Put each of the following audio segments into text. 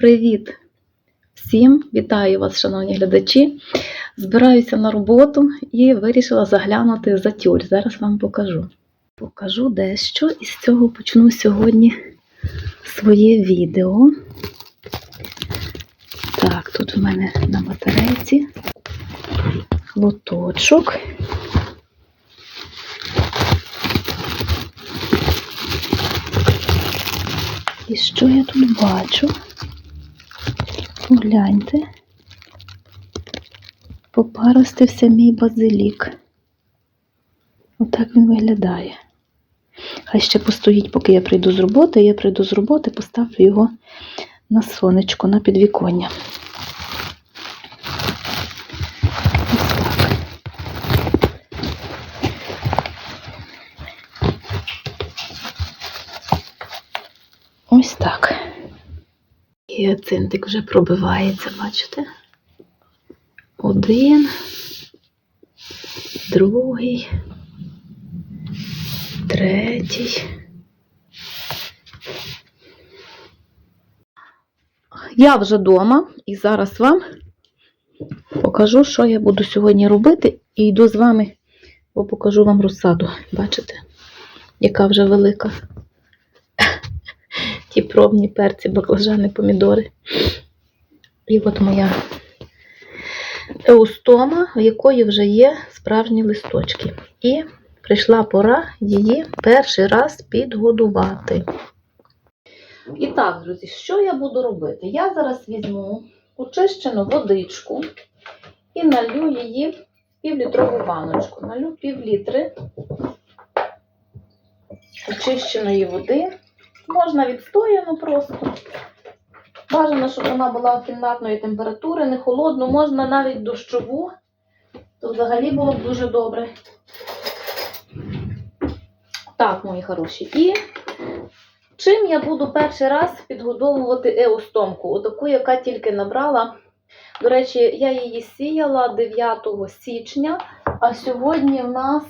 Привіт всім! Вітаю вас, шановні глядачі. Збираюся на роботу і вирішила заглянути за тюль. Зараз вам покажу. Покажу дещо і з цього почну сьогодні своє відео. Так, тут в мене на батарейці лоточок. І що я тут бачу? Погляньте. Попаростився мій базилік. Отак він виглядає. Хай ще постоїть, поки я прийду з роботи. Я прийду з роботи, поставлю його на сонечко, на підвіконня. Ось так. Ось так. Гіацинтик вже пробивається, бачите? Один, другий, третій. Я вже вдома і зараз вам покажу, що я буду сьогодні робити, і йду з вами, бо покажу вам розсаду. Бачите, яка вже велика. Ті пробні перці, баклажани, помідори. І от моя еустома, в якої вже є справжні листочки. І прийшла пора її перший раз підгодувати. І так, друзі, що я буду робити? Я зараз візьму очищену водичку і налью її в півлітрову баночку. Налью пів літри очищеної води. Можна відстояну просто. Бажано, щоб вона була кімнатної температури, не холодну, можна навіть дощову, то взагалі було б дуже добре. Так, мої хороші. І чим я буду перший раз підгодовувати еустомку? Отаку, яка тільки набрала. До речі, я її сіяла 9 січня, а сьогодні в нас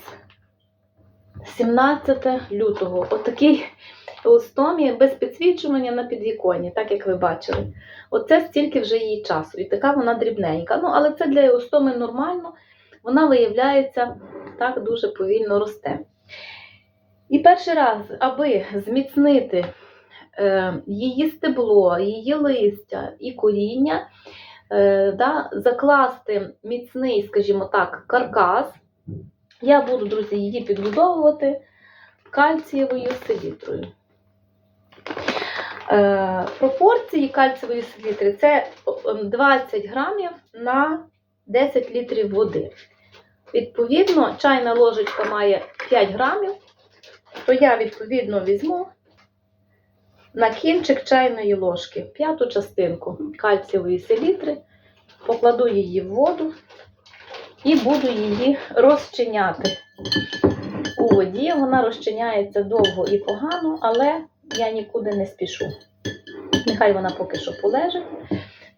17 лютого. Отакий еустомія без підсвічування на підвіконні, так як ви бачили. Оце стільки вже її часу. І така вона дрібненька. Ну, але це для еустоми нормально. Вона виявляється так дуже повільно росте. І перший раз, аби зміцнити е, її стебло, її листя і коріння, е, да, закласти міцний, скажімо так, каркас, я буду, друзі, її підбудовувати кальцієвою селітрою. Е, пропорції кальцієвої селітри це 20 грамів на 10 літрів води. Відповідно, чайна ложечка має 5 грамів, то я, відповідно, візьму на кінчик чайної ложки п'яту частинку кальцієвої селітри, покладу її в воду і буду її розчиняти у воді. Вона розчиняється довго і погано, але я нікуди не спішу. Нехай вона поки що полежить.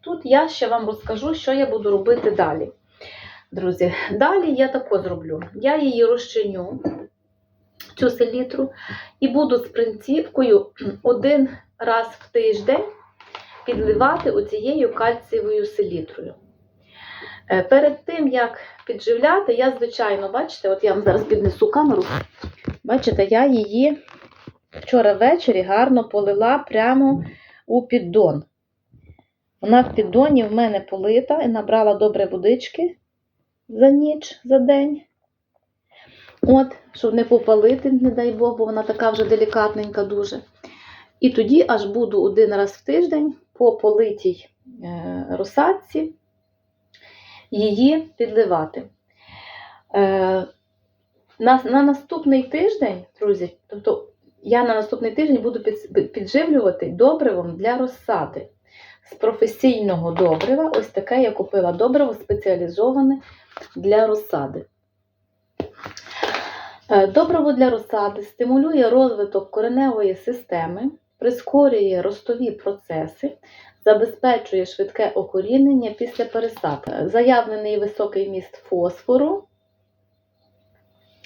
Тут я ще вам розкажу, що я буду робити далі. Друзі, далі я тако зроблю. Я її розчиню, цю селітру, і буду з принцівкою один раз в тиждень підливати оцією кальцієвою селітрою. Е, Перед тим, як підживляти, я, звичайно, бачите, от я вам зараз піднесу камеру. Бачите, я її вчора ввечері гарно полила прямо у піддон. Вона в піддоні в мене полита і набрала добре водички за ніч, за день. От, щоб не попалити, не дай Бог, бо вона така вже делікатненька дуже. І тоді аж буду один раз в тиждень по политій е, розсадці її підливати. Е, на, на наступний тиждень, друзі, тобто я на наступний тиждень буду підживлювати добривом для розсади. З професійного добрива, ось таке я купила добриво спеціалізоване для розсади. Е, Добриво для розсади стимулює розвиток кореневої системи, прискорює ростові процеси, забезпечує швидке окорінення після пересадки. Заявлений високий міст фосфору,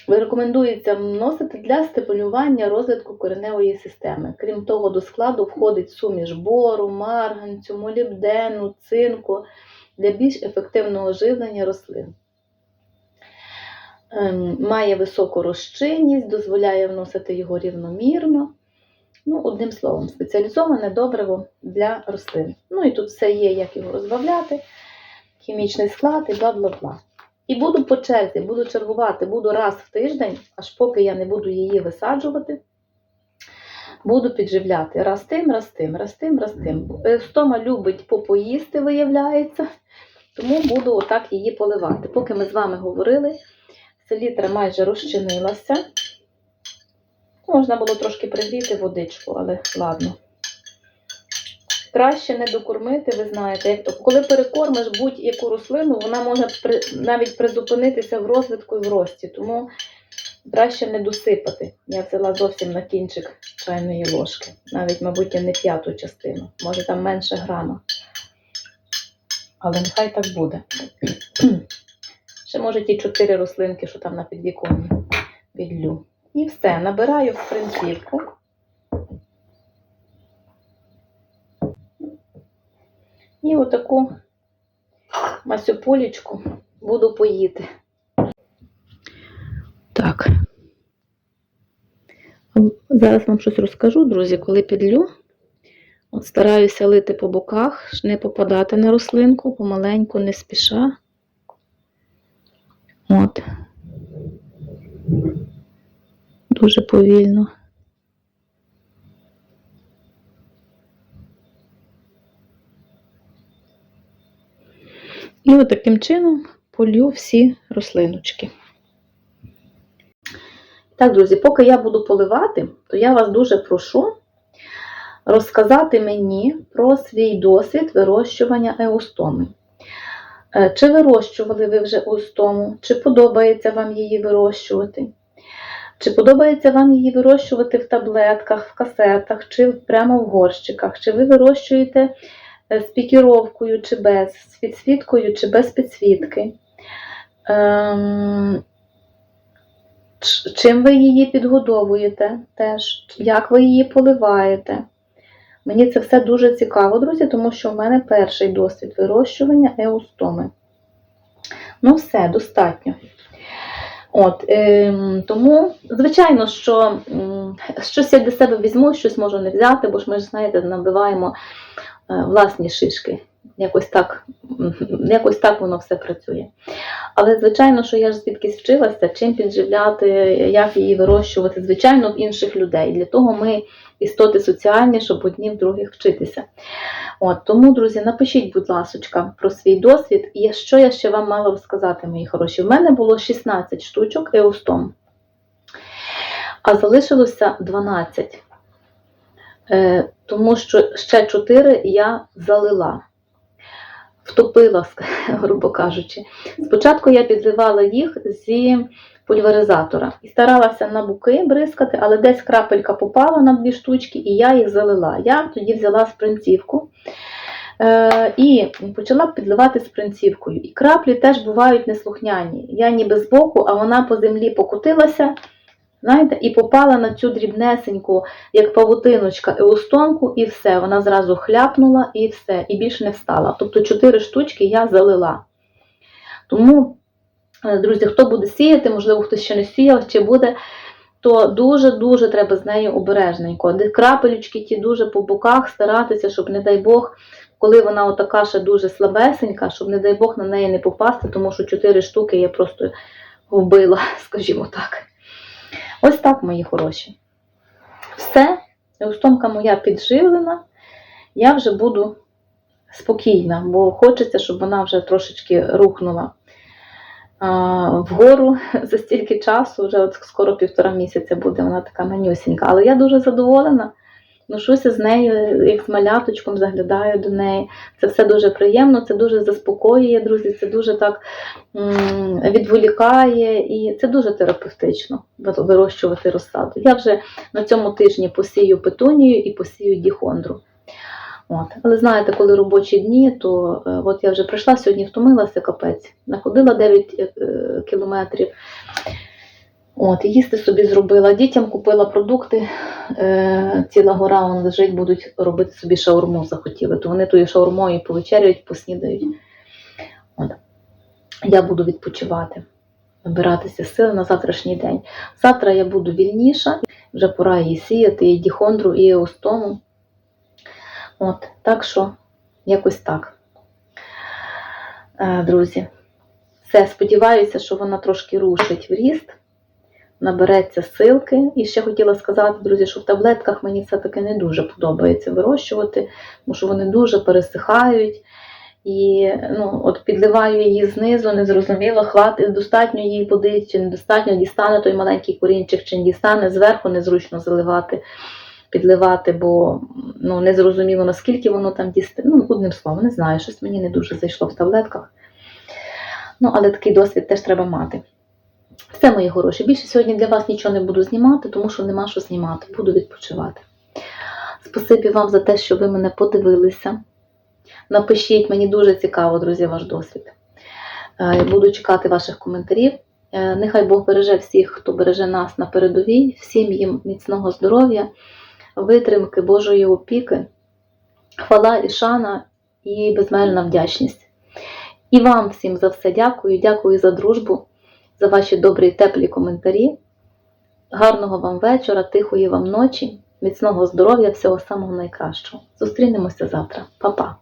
Рекомендується вносити для стимулювання розвитку кореневої системи. Крім того, до складу входить суміш бору, марганцю, молібдену, цинку для більш ефективного живлення рослин. Ем, Має високу розчинність, дозволяє вносити його рівномірно. Ну, одним словом, спеціалізоване добриво для рослин. Ну і тут все є, як його розбавляти, хімічний склад і бла-бла-бла. І буду по черзі, буду чергувати, буду раз в тиждень, аж поки я не буду її висаджувати, буду підживляти раз тим, раз тим, раз тим, раз тим. Е, Стома любить попоїсти, виявляється, тому буду отак її поливати. Поки ми з вами говорили, селітра майже розчинилася. Можна було трошки пригріти водичку, але ладно. Краще не докормити, ви знаєте. Коли перекормиш будь-яку рослину, вона може при, навіть призупинитися в розвитку і в рості. Тому краще не досипати. Я взяла зовсім на кінчик чайної ложки. Навіть, мабуть, і не п'яту частину. Може там менше грама. Але нехай так буде. Ще може ті чотири рослинки, що там на підвіконні відлю. І все, набираю в принципку. І отаку масюполічку буду поїти. Так. Зараз вам щось розкажу, друзі, коли підлю. От стараюся лити по боках, не попадати на рослинку, помаленьку, не спіша. От. Дуже повільно. І от таким чином полью всі рослиночки. Так, друзі, поки я буду поливати, то я вас дуже прошу розказати мені про свій досвід вирощування еустоми. Е, Чи вирощували ви вже еустому, чи подобається вам її вирощувати? Чи подобається вам її вирощувати в таблетках, в касетах, чи прямо в горщиках? Чи ви вирощуєте з пікіровкою, чи без, з підсвіткою, чи без підсвітки? Ем, Чим ви її підгодовуєте теж? Як ви її поливаєте? Мені це все дуже цікаво, друзі, тому що в мене перший досвід вирощування еустоми. Ну, все, достатньо. От, ем, тому, звичайно, що щось я для себе візьму, щось можу не взяти, бо ж ми ж, знаєте, набиваємо е, власні шишки. Якось так, якось так воно все працює. Але, звичайно, що я ж звідкись вчилася, чим підживляти, як її вирощувати, звичайно, в інших людей. Для того ми істоти соціальні, щоб одні в других вчитися. От, тому, друзі, напишіть, будь ласка, про свій досвід. І що я ще вам мала розказати, мої хороші. В мене було 16 штучок еустом, а залишилося 12. Е, тому що ще 4 я залила. Втопила, грубо кажучи. Спочатку я підливала їх зі пульверизатора і старалася на буки бризкати, але десь крапелька попала на дві штучки, і я їх залила. Я тоді взяла спринцівку е, і почала підливати спринцівкою. І краплі теж бувають неслухняні. Я ніби збоку, а вона по землі покотилася. Знаєте, і попала на цю дрібнесеньку, як павутиночка, еустонку, і все. Вона зразу хляпнула і все, і більше не встала. Тобто чотири штучки я залила. Тому, е, друзі, хто буде сіяти, можливо, хтось ще не сіяв, чи буде, то дуже-дуже треба з нею обережненько. Де крапелючки ті дуже по боках старатися, щоб, не дай Бог, коли вона отака ще дуже слабесенька, щоб, не дай Бог, на неї не попасти, тому що чотири штуки я просто вбила, скажімо так. Ось так, мої хороші. Все, устомка моя підживлена, я вже буду спокійна, бо хочеться, щоб вона вже трошечки рухнула а, вгору за стільки часу, вже от скоро півтора місяця буде вона така манюсінька. Але я дуже задоволена. Ношуся з нею, як з маляточком, заглядаю до неї. Це все дуже приємно, це дуже заспокоює, друзі, це дуже так відволікає і це дуже терапевтично вирощувати розсаду. Я вже на цьому тижні посію петунію і посію діхондру. От. Але знаєте, коли робочі дні, то е, от я вже прийшла сьогодні, втомилася капець, находила 9 е, е, кілометрів. От, їсти собі зробила. Дітям купила продукти. Е, ціла гора вон лежить, будуть робити собі шаурму захотіли. То вони тою шаурмою повечеряють, поснідають. От. Я буду відпочивати, набиратися сил на завтрашній день. Завтра я буду вільніша, вже пора її сіяти, і діхондру, і еостому. От, так що, якось так. Е, друзі, все, сподіваюся, що вона трошки рушить в ріст, набереться силки. І ще хотіла сказати, друзі, що в таблетках мені все-таки не дуже подобається вирощувати, тому що вони дуже пересихають. І ну, от підливаю її знизу, незрозуміло, хватить, достатньо їй води, чи недостатньо, дістане той маленький корінчик, чи не дістане, зверху незручно заливати, підливати, бо ну, незрозуміло, наскільки воно там дістане. Ну, одним словом, не знаю, щось мені не дуже зайшло в таблетках. Ну, але такий досвід теж треба мати. Все, мої хороші. Більше сьогодні для вас нічого не буду знімати, тому що нема що знімати. Буду відпочивати. Спасибі вам за те, що ви мене подивилися. Напишіть, мені дуже цікаво, друзі, ваш досвід. Е, Буду чекати ваших коментарів. Е, Нехай Бог береже всіх, хто береже нас на передовій, всім їм міцного здоров'я, витримки, Божої опіки, хвала і шана і безмежна вдячність. І вам всім за все дякую. Дякую за дружбу, за ваші добрі і теплі коментарі. Гарного вам вечора, тихої вам ночі, міцного здоров'я, всього самого найкращого. Зустрінемося завтра. Па-па!